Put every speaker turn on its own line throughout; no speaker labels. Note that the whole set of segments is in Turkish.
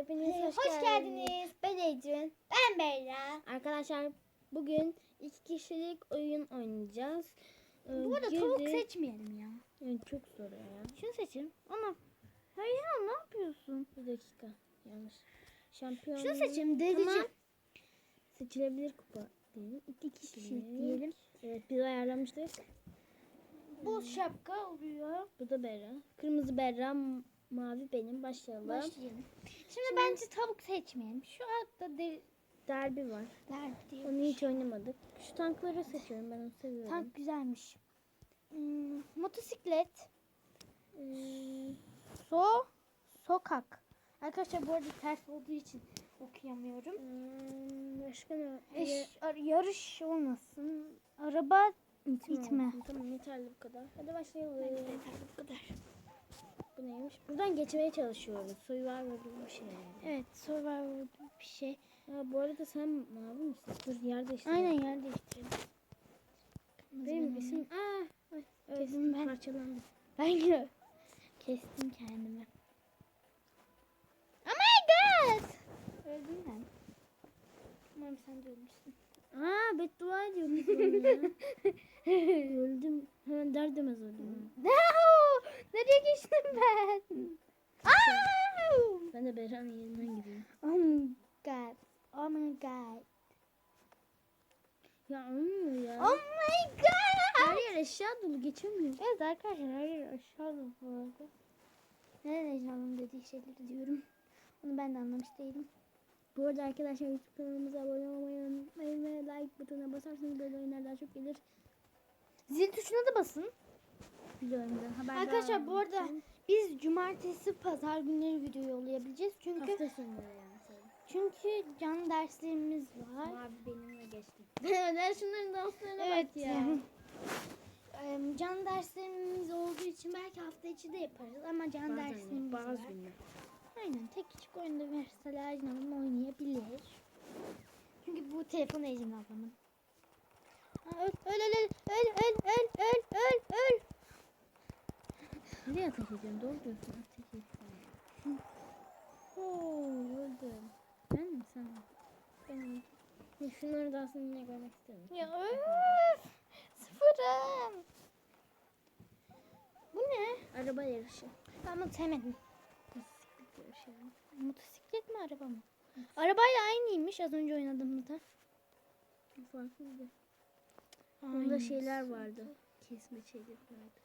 Hepiniz
Ee,
hoş,
hoş
geldiniz.
geldiniz.
Ben Ecrin.
Ben Beyra.
Arkadaşlar bugün iki kişilik oyun oynayacağız. Ee,
Bu arada
girdik-
tavuk seçmeyelim ya.
Evet, çok zor ya.
Şunu seçin. Ana. Hayır ne yapıyorsun?
Bir dakika. Yanlış. Şampiyon.
Şunu seçelim. Dedeciğim.
Tamam. Seçilebilir kupa diyelim. İki kişilik
diyelim.
Evet biz ayarlamıştık.
Bu şapka oluyor.
Bu da Berra. Kırmızı Berra, mavi benim. Başlayalım.
Başlayalım. Şimdi, bence tavuk seçmeyelim. Şu altta de
Derbi var.
derdi.
Onu hiç oynamadık. Şu tankları seçiyorum ben onu seviyorum.
Tank güzelmiş. Hmm, motosiklet.
Ee,
So. Sokak. Arkadaşlar bu arada ters olduğu için okuyamıyorum.
hmm, başka ne?
Eş, ar- yarış olmasın. Araba
İtme.
İtme.
Tamam yeterli bu kadar. Hadi başlayalım.
bu kadar.
Bu neymiş? Buradan geçmeye çalışıyoruz. Survivor gibi bir şey.
Evet Survivor bir şey.
Ya bu arada sen mavi misin? Dur yer değiştir.
Aynen yer değiştirelim.
Benim isim... Aa, ay,
Öldüm ben.
parçalandı.
Ben kestim kendimi. Oh my god! Öldüm ben. Umarım sen de ölmüşsün.
Aa beddua ya. Öldüm. Hemen der demez öldüm.
No! Nereye geçtim ben?
Ben de Berra'nın yerinden gidiyorum.
Oh my god. Oh my god.
Ya olmuyor ya.
Oh my god!
Her yer eşya dolu geçemiyorum.
Evet arkadaşlar her yer aşağıda bu arada. Neden Ecran'ın dediği şeyleri diyorum. Onu ben de anlamış değilim.
Bu arada arkadaşlar YouTube kanalımıza abone olmayı unutmayın ve like butonuna basarsanız böyle oyunlar daha çok gelir.
Zil tuşuna da basın.
Videolarımızdan haberdar
Arkadaşlar bu arada biz cumartesi pazar günleri video yollayabileceğiz. Çünkü
hafta sonları yani.
çünkü can derslerimiz var.
Abi benimle geçti. ben şunların danslarına
Evet
bak ya.
Em, can derslerimiz olduğu için belki hafta içi de yaparız ama can derslerimiz
bazı
var.
günler.
Aynen tek küçük oyunda mesela ablam oynayabilir. Çünkü bu telefon Ecin ablamın. Öl öl öl öl öl öl öl öl öl.
Nereye ediyorsun? Doğru diyorsun. Ateş ediyorsun. Oo öldüm. Ben mi sen? Ben öldüm. Ya şunların dansını yine görmek istiyorum.
Ya öf. Sıfırım. Bu ne?
Araba yarışı.
Ben bunu sevmedim.
Bisiklet yarışı.
Motosiklet mi araba mı? Arabayla aynıymış az önce oynadığımızda.
Bu farklıydı. Onda şeyler vardı. Kesme şeyleri vardı.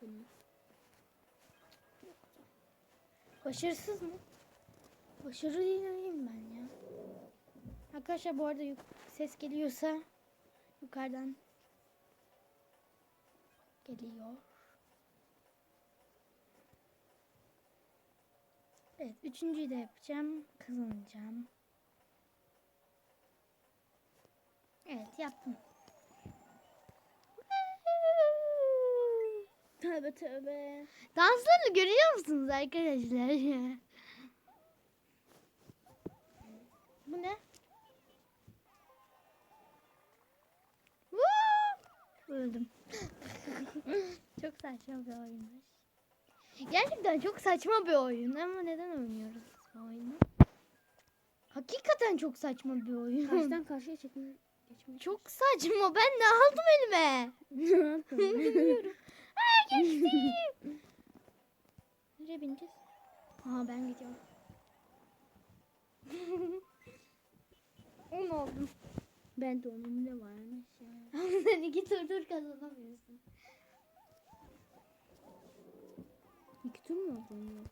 Tamam.
Başarısız mı? Başarılı değilim ben ya. Arkadaşlar bu arada ses geliyorsa yukarıdan geliyor. Evet, üçüncüyü de yapacağım. Kazanacağım. Evet, yaptım.
Tövbe tövbe.
Danslarını görüyor musunuz arkadaşlar? Bu ne? Öldüm. çok saçma bir oyunmuş. Gerçekten çok saçma bir oyun ama neden oynuyoruz bu oyunu? Hakikaten çok saçma bir oyun.
Karşıdan karşıya çekme.
Çok saçma. Ben ne aldım elime? Bilmiyorum. Geçtim. Nereye bineceğiz? Aa ben gidiyorum. On oldum.
ben de onun ne varmış ya.
Sen iki tur tur kazanamıyorsun.
İki tur mu oldu?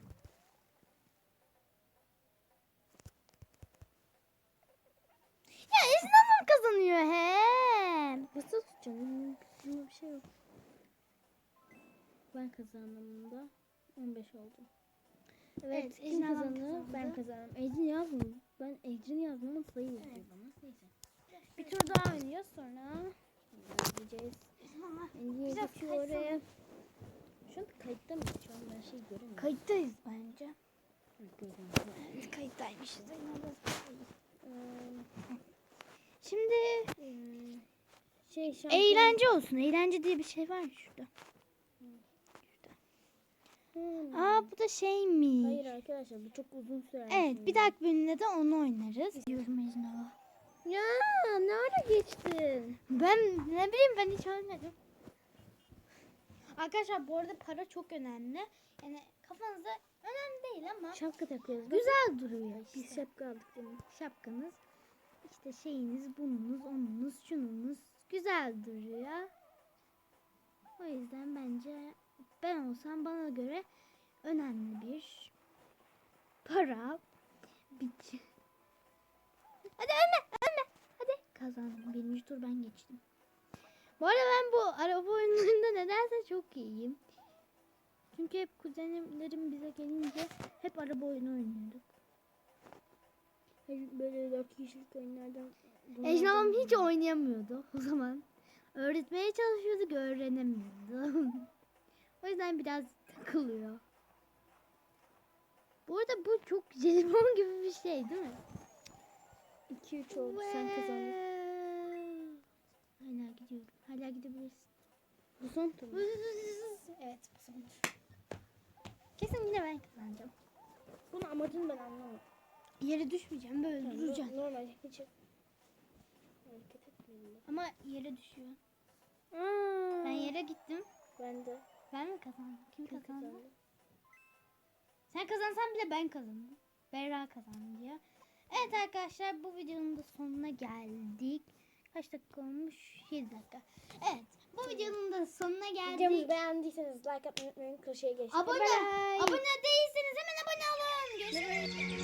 Ya Hanım kazanıyor hem.
Nasıl tutacağım? Benim bir şey yok. Ben kazandım bunda. 15 oldu. Evet,
Evet,
kim kazandı?
kazandı.
Ben kazandım. Ecrin yazmadım. Ben Ecrin yazdım ama sayı yazıyor bana. Neyse.
Bir tur daha oynuyoruz sonra.
Gideceğiz. Ece geçiyor oraya. Şu an kayıtta mı? Şu an ben şey göremiyorum.
Kayıttayız bence.
Göremiyorum.
Biz kayıttaymışız.
Ee,
Şimdi
ee, şey
eğlence olsun. Eğlence diye bir şey var mı şurada?
Hmm.
Aa bu da şeymiş.
Hayır arkadaşlar bu çok uzun sürer.
Evet
şimdi.
bir dahaki bölümde de onu oynarız. Diyorum Ejnava.
Ya ne ara geçtin?
Ben ne bileyim ben hiç ölmedim. Arkadaşlar bu arada para çok önemli. Yani kafanızda önemli değil ama
Şapka takıyoruz.
güzel duruyor işte.
Biz şapka aldık değil mi?
Şapkanız, işte şeyiniz, bununuz, onunuz, şununuz güzel duruyor. O yüzden bence ben olsam bana göre önemli bir para biç. Hadi ölme, ölme. Hadi kazandım. Birinci tur ben geçtim. Bu arada ben bu araba oyunlarında nedense çok iyiyim. Çünkü hep kuzenlerim bize gelince hep araba oyunu oynuyorduk.
Böyle dört kişilik oyunlardan. Bunlardan
hiç oynayamıyordu o zaman. Öğretmeye çalışıyorduk, öğrenemiyordu. o yüzden biraz takılıyor. Bu arada bu çok jelibon gibi bir şey değil mi?
2-3 oldu sen kazandın.
Hala gidiyorum. Hala gidebilirsin.
Bu son tur. mu?
evet bu son tur. Kesin yine ben kazanacağım.
Bunun amacını ben anlamadım.
Yere düşmeyeceğim böyle
Yani
duracağım.
no- Normal hiç hareket etmedim.
Ama yere düşüyor.
Aa,
Ben yere gittim.
Ben de.
Ben mi kazandım? Kim
Kim
kazandı?
kazandı?
Sen kazansan bile ben kazandım. Berra kazandı diyor. Evet arkadaşlar bu videonun da sonuna geldik. Kaç dakika olmuş? 7 dakika. Evet bu videonun da sonuna geldik.
Videomuzu beğendiyseniz like atmayı unutmayın. Kroşeye geçtik.
Abone,
Bye bye.
abone değilseniz hemen abone olun. Görüşürüz.